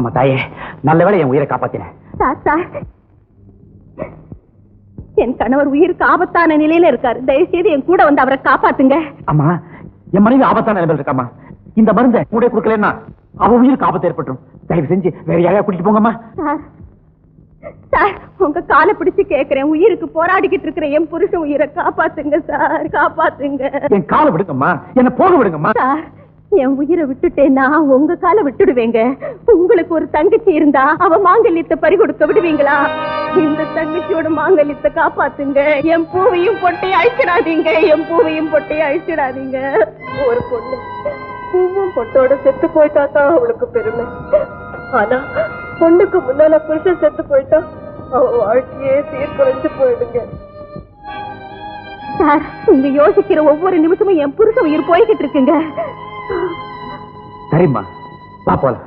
ஆமா தாயே. நல்ல வேளை என் உயிரை காப்பாத்தினேன் சார் சார். என் கணவர் உயிருக்கு ஆபத்தான நிலையில இருக்காரு. தயவு செய்து என் கூட வந்து அவரை காப்பாத்துங்க. அம்மா என் மனைவி ஆபத்தான நிலைமையில் இருக்காமா இந்த மருந்தை கூட கொடுக்கலன்னா அவ உயிருக்கு ஆபத்து ஏற்பட்டுரும். தயவு செஞ்சு வேற யாரையா கூட்டிட்டு போங்கம்மா. சார் உங்க காலை பிடிச்சு கேக்குறேன். உயிருக்கு போராடிக்கிட்டு இருக்கிற என் புருஷன் உயிரை காப்பாத்துங்க சார். காப்பாத்துங்க. என் காலை விடுங்கம்மா. என்ன போக விடுங்கம்மா. சார். என் உயிரை விட்டுட்டேன்னா உங்க காலை விட்டுடுவேங்க. உங்களுக்கு ஒரு தங்கச்சி இருந்தா அவ மாங்கல்யத்தை பறி கொடுக்க விடுவீங்களா? இந்த தங்கச்சியோட மாங்கல்யத்தை காப்பாத்துங்க. என் பூவையும் பொட்டையை அழிச்சிடாதீங்க. என் பூவையும் பொட்டையை அழிச்சிடாதீங்க. ஒரு பொண்ணு பூவும் பொட்டோட செத்து போயிட்டா தான் அவளுக்கு பெருமை. ஆனா பொண்ணுக்கு முன்னால புருஷன் செத்து போயிட்டா அவ வாழ்க்கையே சீர்குலைஞ்சு போயிடுங்க. சார் நீங்க யோசிக்கிற ஒவ்வொரு நிமிஷமும் என் புருஷ உயிர் போய்கிட்டு இருக்குங்க. சரிம்மா. வா போலாம்.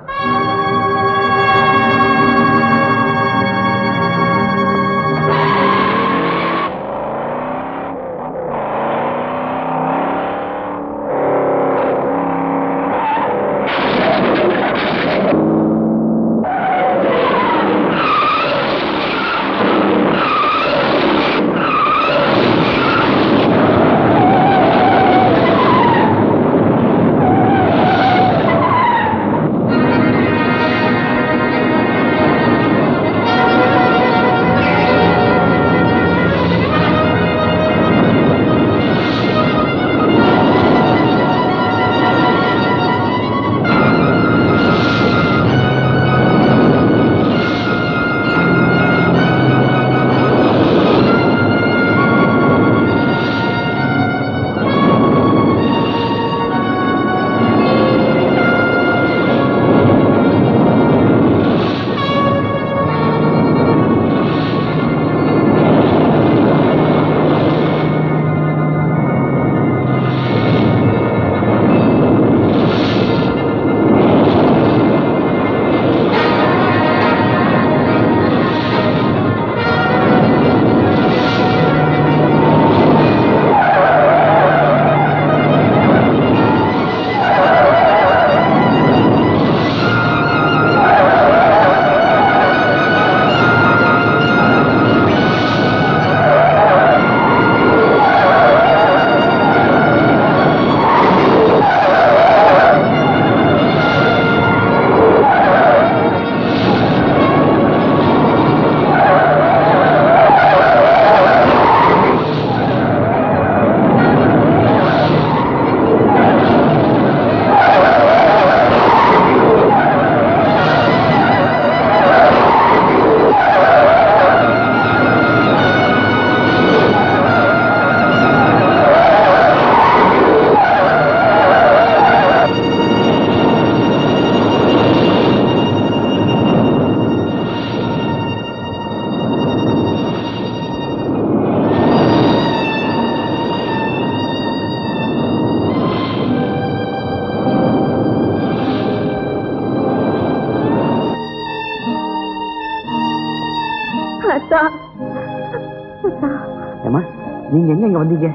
எங்க இங்க வந்தீங்க?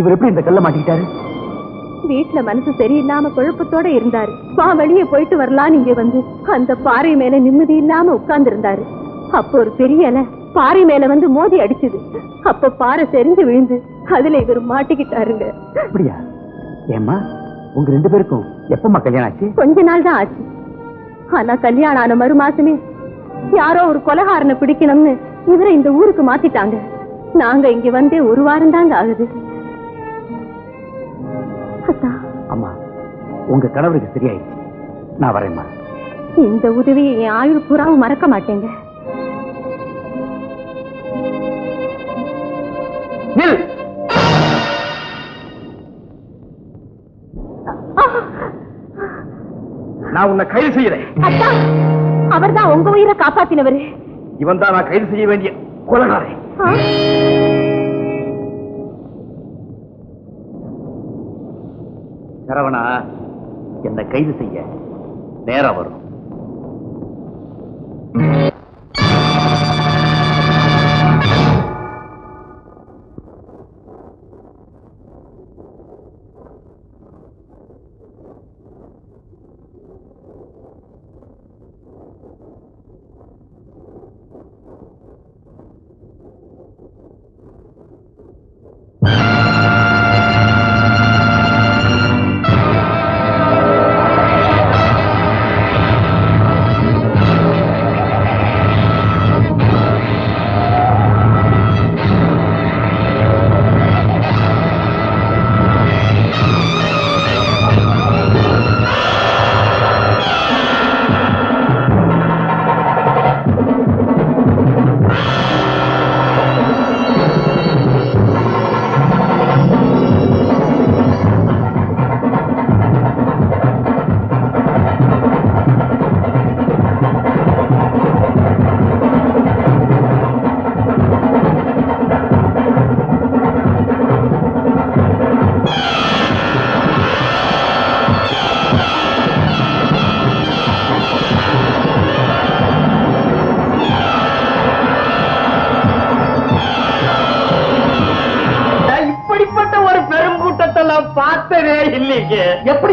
இவர் எப்படி இந்த கல்ல மாட்டிக்கிட்டாரு? வீட்டுல மனசு சரியில்லாம குழப்பத்தோட இருந்தாரு. வா வெளியே போயிட்டு வரலாம் நீங்க வந்து அந்த பாறை மேல நிம்மதி இல்லாம உட்கார்ந்து இருந்தாரு அப்போ ஒரு பெரிய பாறை மேல வந்து மோதி அடிச்சுது. அப்ப பாறை செறிஞ்சு விழுந்து அதுல இவர் மாட்டிக்கிட்டாருங்க. அப்படியா? ஏம்மா உங்க ரெண்டு பேருக்கும் எப்பம்மா கல்யாணம் ஆச்சு? கொஞ்ச நாள் தான் ஆச்சு. ஆனா கல்யாணம் ஆன மறு மாசமே யாரோ ஒரு கொலகாரனை பிடிக்கணும்னு இவரை இந்த ஊருக்கு மாத்திட்டாங்க. நாங்க இங்க வந்தே ஒரு வாரம் தாங்க ஆகுது. அம்மா உங்க கணவருக்கு சரியாயிடுச்சு. நான் வரேம்மா. இந்த உதவியை என் ஆயுள் பூராவும் மறக்க மாட்டேங்க. நான் உன்னை கைது செய்யறேன் அவர்தான் உங்க உயிரை காப்பாத்தினவரு. இவன் தான் நான் கைது செய்ய வேண்டிய கொலகாரன். என்னை கைது செய்ய நேரம் வரும்.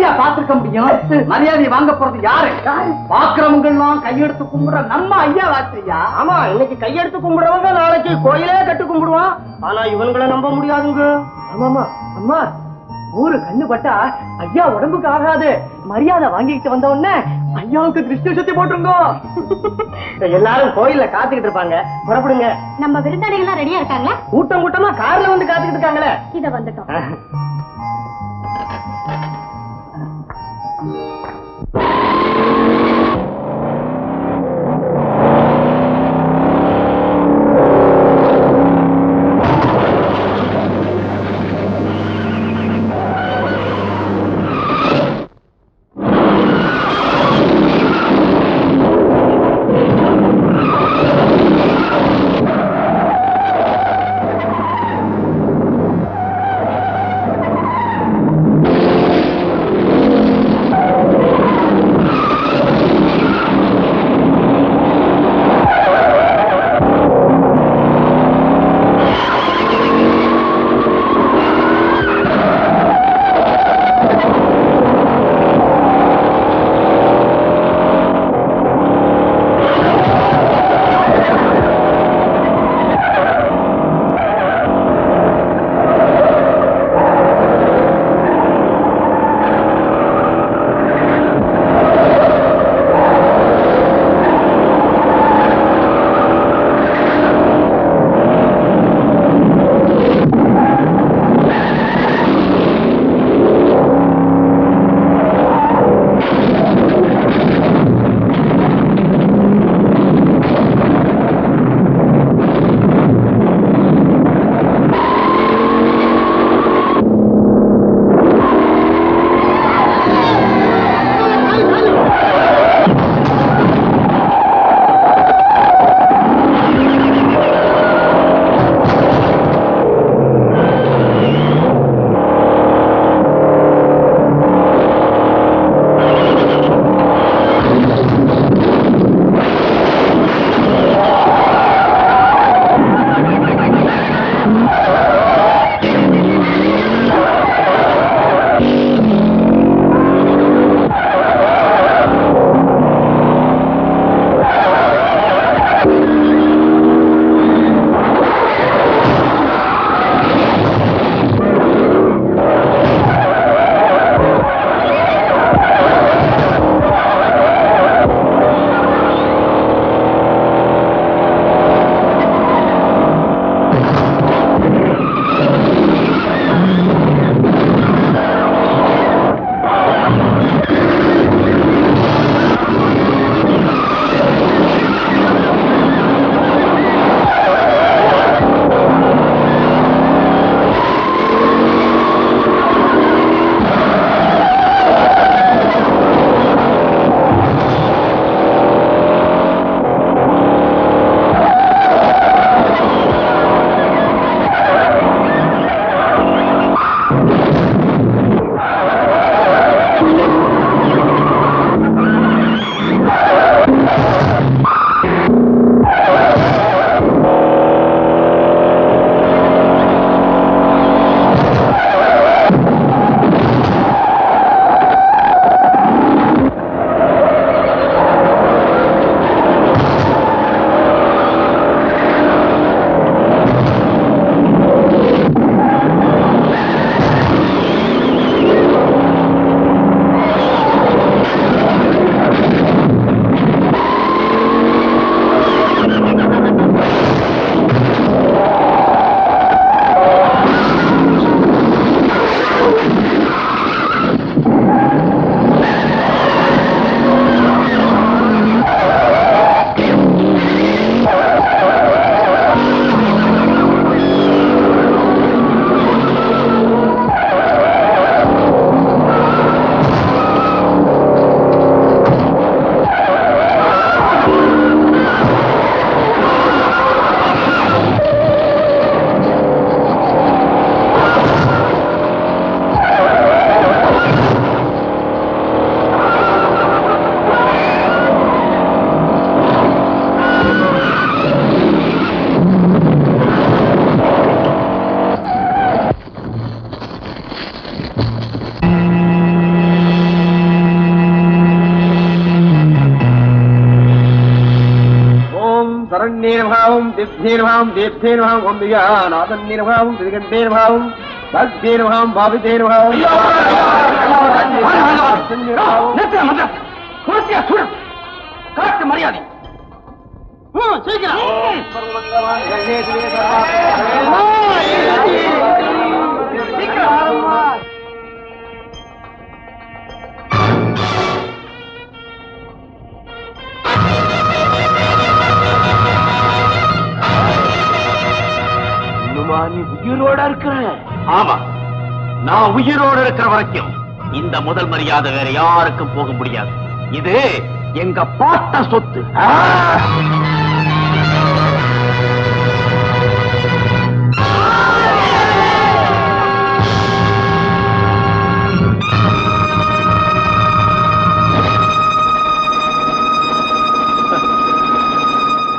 எப்படியா பார்த்திருக்க முடியும்? மரியாதை வாங்க போறது யாரு? பாக்குறவங்க எல்லாம் கையெடுத்து கும்பிடுற நம்ம ஐயா வாத்தியா ஆமா இன்னைக்கு கையெடுத்து கும்பிடுறவங்க நாளைக்கு கோயிலே கட்டு கும்பிடுவான். ஆனா இவனுங்களை நம்ப முடியாதுங்க. ஆமாமா அம்மா ஊரு கண்ணு பட்டா ஐயா உடம்புக்கு ஆகாது. மரியாதை வாங்கிட்டு வந்த உடனே ஐயாவுக்கு திருஷ்டி சுத்தி போட்டுருங்க எல்லாரும் கோயில்ல காத்துக்கிட்டு இருப்பாங்க. புறப்படுங்க. நம்ம விருந்தாளிகள் ரெடியா இருக்காங்களா? கூட்டம் கூட்டமா கார்ல வந்து காத்துக்கிட்டு இருக்காங்களே. இத வந்துட்டோம். தீர்வாவும் திப்தீர்வாவும் தீப்தீர்வாவும் ஒம்பியா நாதன் நிர்வாகம் திருகண்டீர்வாவும் பக்தேர்வாம் பாபி தீர்வாவும் காட்டு மரியாதை சீக்கிரம் நீ உயிரோட இருக்கிற ஆமா நான் உயிரோட இருக்கிற வரைக்கும் இந்த முதல் மரியாதை வேற யாருக்கும் போக முடியாது. இது எங்க பாட்ட சொத்து.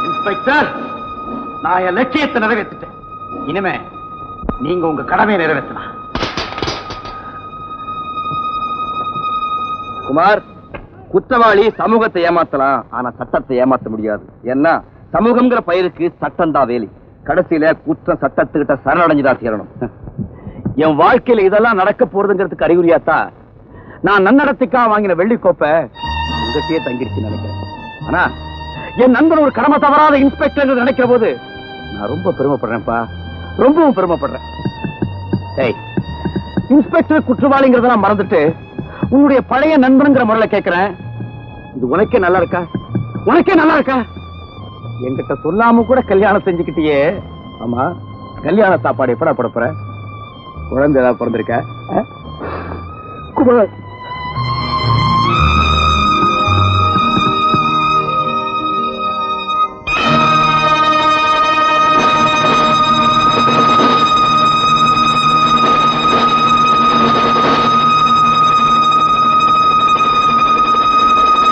இன்ஸ்பெக்டர் நான் என் லட்சியத்தை நிறைவேற்றிட்டேன். இனிமே நீங்க உங்க கடமையை நிறைவேற்றலாம். குமார் குற்றவாளி சமூகத்தை ஏமாத்தலாம் ஆனா சட்டத்தை ஏமாத்த முடியாது. ஏன்னா சமூகம்ங்கிற பயிருக்கு சட்டம் தான் வேலி. கடைசியில குற்றம் சட்டத்துக்கிட்ட சரணடைஞ்சுதான் தீரணும். என் வாழ்க்கையில இதெல்லாம் நடக்க போறதுங்கிறதுக்கு அறிகுறியாத்தா? நான் நன்னடத்துக்காக வாங்கின வெள்ளிக்கோப்பை உங்ககிட்டயே தங்கிடுச்சு நினைக்கிறேன். ஆனா என் நண்பன் ஒரு கடமை தவறாத இன்ஸ்பெக்டர் நினைக்கிற போது நான் ரொம்ப பெருமைப்படுறேன்ப்பா. ரொம்பவும் பெருமைப்படுறேன். ஏய் இன்ஸ்பெக்டர் குற்றவாளிங்கிறதெல்லாம் மறந்துட்டு உன்னுடைய பழைய நண்பனுங்கிற முறையில கேட்கிறேன் இது உனக்கே நல்லா இருக்கா? உனக்கே நல்லா இருக்கா? என்கிட்ட சொல்லாம கூட கல்யாணம் செஞ்சுக்கிட்டியே. ஆமா கல்யாண சாப்பாடு எப்படா படப்புற குழந்தை ஏதாவது பிறந்திருக்க? ஆ? குமார்